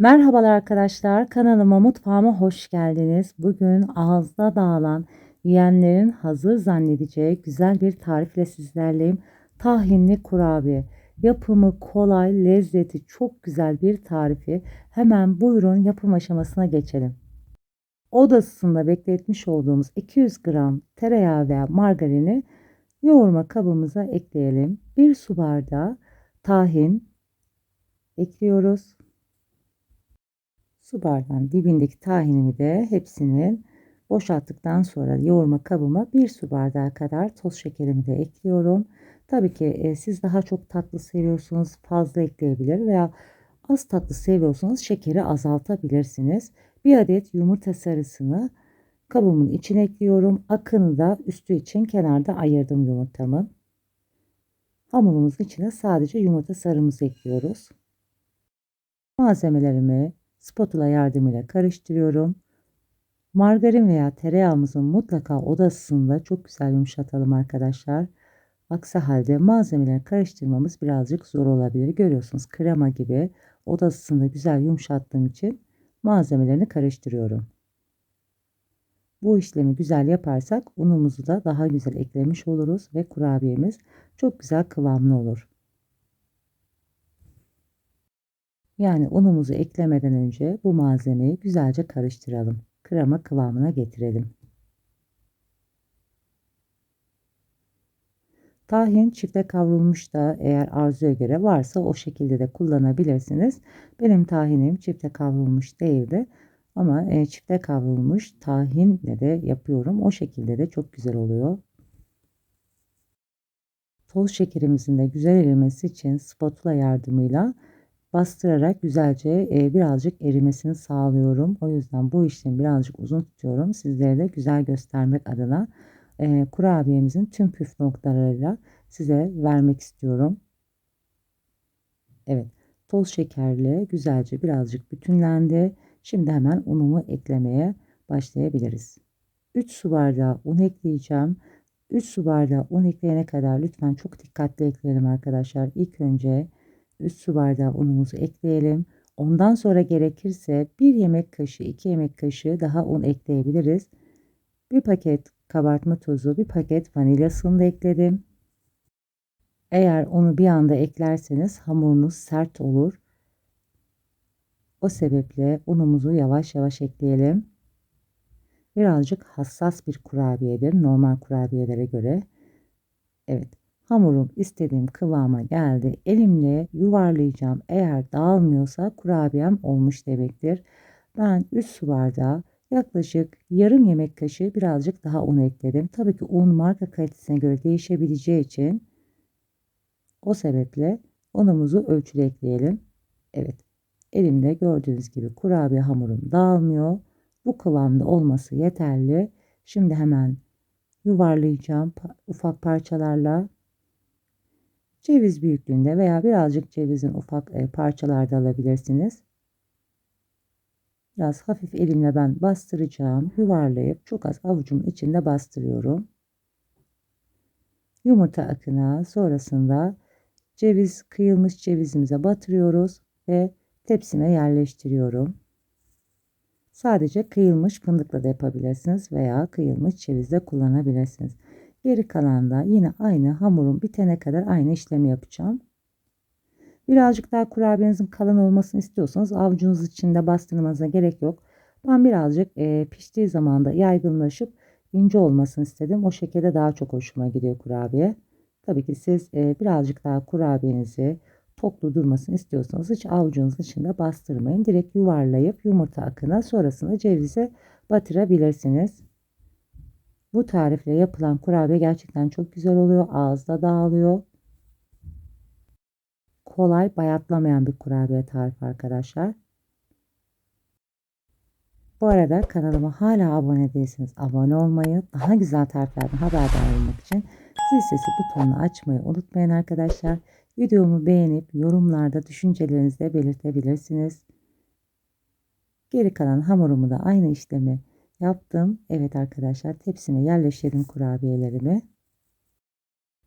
Merhabalar arkadaşlar kanalıma mutfağıma hoş geldiniz. Bugün ağızda dağılan yiyenlerin hazır zannedeceği güzel bir tarifle sizlerleyim. Tahinli kurabiye. Yapımı kolay, lezzeti çok güzel bir tarifi. Hemen buyurun yapım aşamasına geçelim. Oda ısısında bekletmiş olduğumuz 200 gram tereyağı veya margarini yoğurma kabımıza ekleyelim. 1 su bardağı tahin ekliyoruz. Su bardağın dibindeki tahinimi de hepsinin boşalttıktan sonra yoğurma kabıma bir su bardağı kadar toz şekerimi de ekliyorum. Tabii ki e, siz daha çok tatlı seviyorsunuz fazla ekleyebilir veya az tatlı seviyorsanız şekeri azaltabilirsiniz. Bir adet yumurta sarısını kabımın içine ekliyorum. Akını da üstü için kenarda ayırdım yumurtamın. Hamurumuzun içine sadece yumurta sarımızı ekliyoruz. Malzemelerimi spatula yardımıyla karıştırıyorum. Margarin veya tereyağımızın mutlaka odasında çok güzel yumuşatalım arkadaşlar. Aksi halde malzemeleri karıştırmamız birazcık zor olabilir. Görüyorsunuz krema gibi odasında güzel yumuşattığım için malzemelerini karıştırıyorum. Bu işlemi güzel yaparsak unumuzu da daha güzel eklemiş oluruz ve kurabiyemiz çok güzel kıvamlı olur. Yani unumuzu eklemeden önce bu malzemeyi güzelce karıştıralım. Krema kıvamına getirelim. Tahin çifte kavrulmuş da eğer arzuya göre varsa o şekilde de kullanabilirsiniz. Benim tahinim çifte kavrulmuş değildi. Ama e, çifte kavrulmuş tahinle de yapıyorum. O şekilde de çok güzel oluyor. Toz şekerimizin de güzel erimesi için spatula yardımıyla bastırarak güzelce e, birazcık erimesini sağlıyorum. O yüzden bu işlemi birazcık uzun tutuyorum. Sizlere de güzel göstermek adına e, kurabiyemizin tüm püf noktalarıyla size vermek istiyorum. Evet toz şekerle güzelce birazcık bütünlendi. Şimdi hemen unumu eklemeye başlayabiliriz. 3 su bardağı un ekleyeceğim. 3 su bardağı un ekleyene kadar lütfen çok dikkatli ekleyelim arkadaşlar. İlk önce 3 su bardağı unumuzu ekleyelim. Ondan sonra gerekirse 1 yemek kaşığı 2 yemek kaşığı daha un ekleyebiliriz. Bir paket kabartma tozu, bir paket vanilyasını da ekledim. Eğer onu bir anda eklerseniz hamurunuz sert olur. O sebeple unumuzu yavaş yavaş ekleyelim. Birazcık hassas bir kurabiyedir normal kurabiyelere göre. Evet hamurum istediğim kıvama geldi. Elimle yuvarlayacağım. Eğer dağılmıyorsa kurabiyem olmuş demektir. Ben 3 su bardağı yaklaşık yarım yemek kaşığı birazcık daha un ekledim. Tabii ki un marka kalitesine göre değişebileceği için o sebeple unumuzu ölçülü ekleyelim. Evet elimde gördüğünüz gibi kurabiye hamurum dağılmıyor. Bu kıvamda olması yeterli. Şimdi hemen yuvarlayacağım ufak parçalarla. Ceviz büyüklüğünde veya birazcık cevizin ufak e, parçalarda alabilirsiniz. Biraz hafif elimle ben bastıracağım. Yuvarlayıp çok az avucumun içinde bastırıyorum. Yumurta akına sonrasında ceviz kıyılmış cevizimize batırıyoruz ve tepsime yerleştiriyorum. Sadece kıyılmış fındıkla da yapabilirsiniz veya kıyılmış cevizle kullanabilirsiniz. Geri kalan da yine aynı hamurun bitene kadar aynı işlemi yapacağım. Birazcık daha kurabiyenizin kalın olmasını istiyorsanız avucunuz içinde bastırmanıza gerek yok. Ben birazcık e, piştiği zaman da yaygınlaşıp ince olmasını istedim. O şekilde daha çok hoşuma gidiyor kurabiye. Tabii ki siz e, birazcık daha kurabiyenizi toplu durmasını istiyorsanız hiç avucunuzun içinde bastırmayın. Direkt yuvarlayıp yumurta akına sonrasında cevize batırabilirsiniz. Bu tarifle yapılan kurabiye gerçekten çok güzel oluyor. Ağızda dağılıyor. Kolay bayatlamayan bir kurabiye tarifi arkadaşlar. Bu arada kanalıma hala abone değilseniz abone olmayı, daha güzel tariflerden haberdar olmak için zil sesi butonunu açmayı unutmayın arkadaşlar. Videomu beğenip yorumlarda düşüncelerinizi de belirtebilirsiniz. Geri kalan hamurumu da aynı işlemi yaptım. Evet arkadaşlar tepsime yerleştirdim kurabiyelerimi.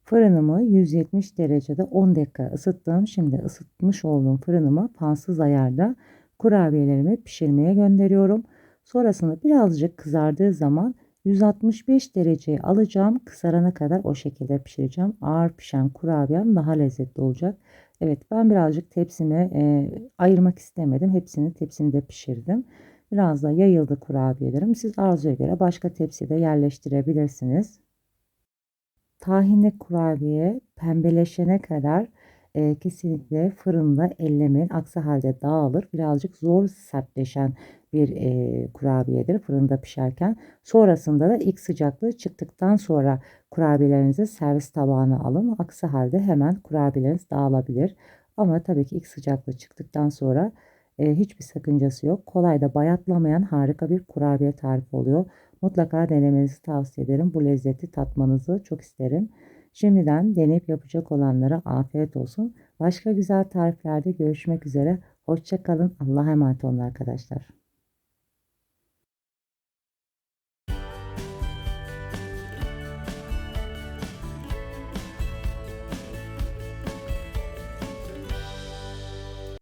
Fırınımı 170 derecede 10 dakika ısıttım. Şimdi ısıtmış olduğum fırınımı fansız ayarda kurabiyelerimi pişirmeye gönderiyorum. Sonrasında birazcık kızardığı zaman 165 dereceye alacağım. Kızarana kadar o şekilde pişireceğim. Ağır pişen kurabiyem daha lezzetli olacak. Evet ben birazcık tepsime e, ayırmak istemedim. Hepsini tepsimde pişirdim. Biraz da yayıldı kurabiyelerim. Siz arzuya göre başka tepside yerleştirebilirsiniz. Tahinli kurabiye pembeleşene kadar e, kesinlikle fırında ellemeyin. Aksi halde dağılır. Birazcık zor sertleşen bir e, kurabiyedir fırında pişerken. Sonrasında da ilk sıcaklığı çıktıktan sonra kurabiyelerinizi servis tabağına alın. Aksi halde hemen kurabiyeleriniz dağılabilir. Ama tabii ki ilk sıcaklığı çıktıktan sonra e, hiçbir sakıncası yok. Kolay da bayatlamayan harika bir kurabiye tarifi oluyor. Mutlaka denemenizi tavsiye ederim. Bu lezzeti tatmanızı çok isterim. Şimdiden deneyip yapacak olanlara afiyet olsun. Başka güzel tariflerde görüşmek üzere. Hoşçakalın. Allah'a emanet olun arkadaşlar.